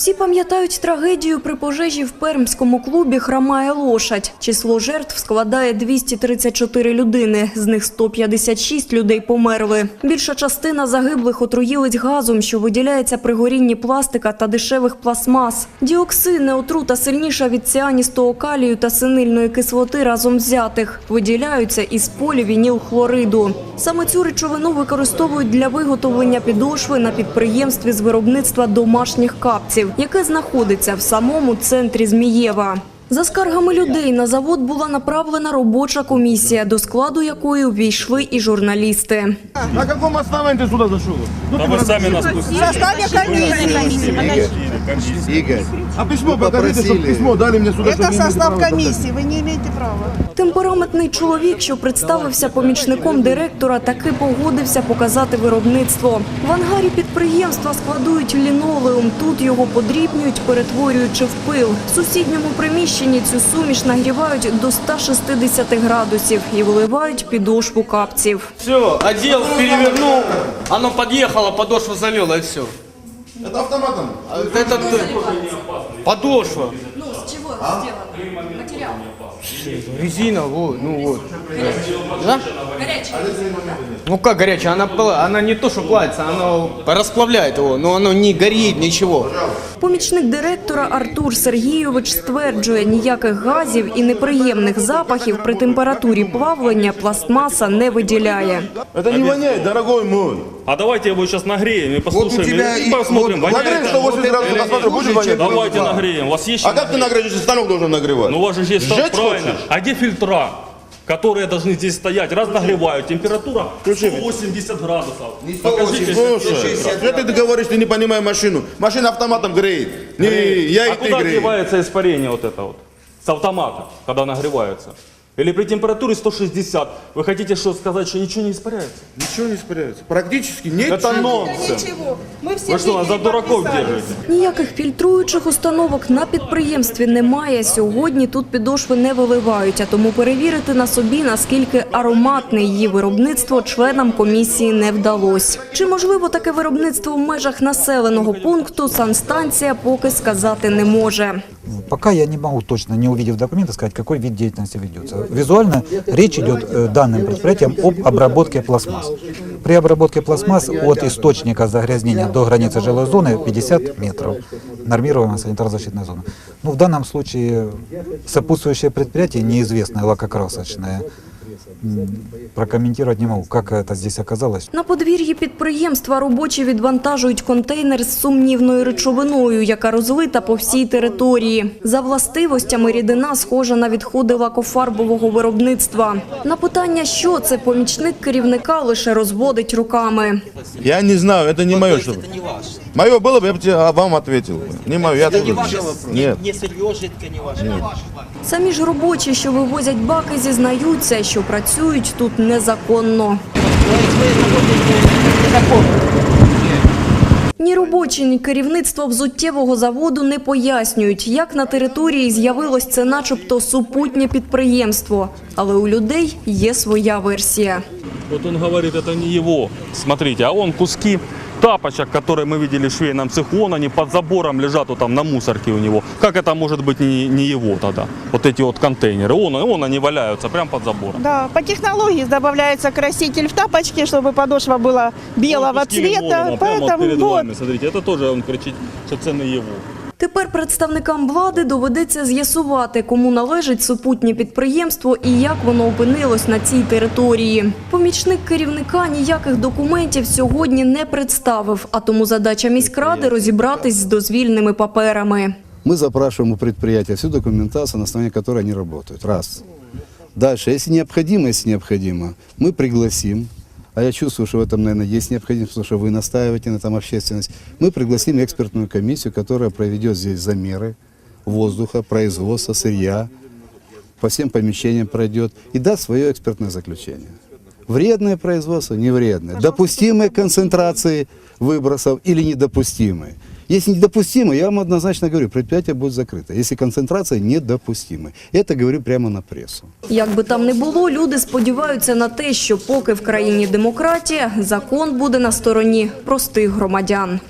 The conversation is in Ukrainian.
Всі пам'ятають трагедію при пожежі в пермському клубі «Хромає лошадь». Число жертв складає 234 людини, з них 156 людей померли. Більша частина загиблих отруїлись газом, що виділяється при горінні пластика та дешевих пластмас. Діоксини, отрута сильніша від ціаністого калію та синильної кислоти разом взятих, виділяються із полівінілхлориду. Саме цю речовину використовують для виготовлення підошви на підприємстві з виробництва домашніх капців, яке знаходиться в самому центрі Змієва. За скаргами людей на завод була направлена робоча комісія, до складу якої увійшли і журналісти. На каком основании ты сюда зашел? Ну, Да ты вы раз- сами нас В пустили. составе комиссии. Игорь, А письмо покажите, чтобы Попросили. письмо дали мне сюда. чтобы Это я имел состав право комиссии, вы не имеете права. Темпераментний чоловік, що представився помічником директора, таки погодився показати виробництво. В ангарі підприємства складують лінолеум. Тут його подрібнюють, перетворюючи в пил. В сусідньому приміщенні цю суміш нагрівають до 160 градусів і виливають підошву капців. Все, отдел перевернул, оно подъехало, подошва залила и все. Это автоматом. А Это т- подошва. Ну, з чого зроблено? Матеріал. Резина, вот, ну вот. Да? Ну как горячая? Она, она не то, что плавится, она расплавляет его, но оно не горит, ничего. Помічник директора Артур Сергійович стверджує, ніяких газів і неприємних запахів при температурі плавлення пластмаса не виділяє. Это не воняет, дорогой мой. А давайте его сейчас нагреем и вот у послушаем. тебя и и посмотрим, вот, воняет Нагрей это? 180 градусов, посмотрим, будет вонять? Давайте нагреем. У вас есть А чем как ты нагрешь, если станок должен нагревать? Ну у вас же есть Сжечь правильно. хочешь? А где фильтра? которые должны здесь стоять, раз нагревают, температура 180 градусов. Покажите, Слушай, что ты говоришь, ты не понимаешь машину? Машина автоматом греет. Не, я а и ты куда греем. девается испарение вот это вот? С автомата, когда нагреваются. Или при температуре 160. Вы хотите что сказать, что ничего не испаряется? Ничего не испаряется. Практически ничего. Это нонсенс. Ничего. Мы все Вы что, нас за деньги дураков подписали. держите? Ніяких фільтруючих установок на підприємстві немає. Сьогодні тут підошви не виливають, а тому перевірити на собі, наскільки ароматне її виробництво членам комісії не вдалося. Чи можливо таке виробництво в межах населеного пункту санстанція поки сказати не може. Пока я не могу точно, не увидев документа, сказать, какой вид деятельности ведется. Визуально речь идет э, данным предприятием об обработке пластмасс. При обработке пластмасс от источника загрязнения до границы жилой зоны 50 метров. Нормируемая санитарно-защитная зона. Ну, в данном случае сопутствующее предприятие, неизвестное лакокрасочное, м, прокомментировать не могу, как это здесь оказалось. На подвір'ї підприємства робочі відвантажують контейнер з сумнівною речовиною, яка розлита по всій території. За властивостями рідина схожа на відходи лакофарбового виробництва. На питання, що це помічник керівника, лише розводить руками. Я не знаю, это не мое. Что... Это не ваше. Мое было бы, я бы тебе а, вам ответил. бы. Не мое, я Это не откуда ваше. знаю? Нет. Не сырье жидкое, не ваше. Самі ж робочі, що вивозять баки, зізнаються, що працюють тут незаконно. Ні робочі, ні керівництво взуттєвого заводу не пояснюють, як на території з'явилось це начебто супутнє підприємство. Але у людей є своя версія. Вот он говорит, это не его. Смотрите, а он куски тапочек, которые мы видели в швейном цеху, вон они под забором лежат вот там на мусорке у него. Как это может быть не, не его тогда? Вот эти вот контейнеры, вон, вон они валяются прямо под забором. Да, по технологии добавляется краситель в тапочке, чтобы подошва была белого Вот куски цвета. линолеума прямо вот Поэтому перед вот. вами, смотрите, это тоже он кричит, что це не его. Тепер представникам влади доведеться з'ясувати, кому належить супутнє підприємство і як воно опинилось на цій території. Помічник керівника ніяких документів сьогодні не представив, а тому задача міськради розібратись з дозвільними паперами. мы запрашиваем у всю документацию, на основании которой они работают. Раз. Дальше, если необходимо, если необходимо, а я чувствую, что в этом, наверное, есть необходимость, потому что вы настаиваете на этом общественность, мы пригласим экспертную комиссию, которая проведет здесь замеры воздуха, производства, сырья, по всем помещениям пройдет и даст свое экспертное заключение. Вредное производство, не вредное. Допустимые концентрации выбросов или недопустимые. Если недопустимо, я вам однозначно говорю, предприятие будет закрыто. Если концентрация недопустима. Это говорю прямо на прессу. Як би там не було, люди сподіваються на те, що поки в країні демократія, закон буде на стороні простих громадян.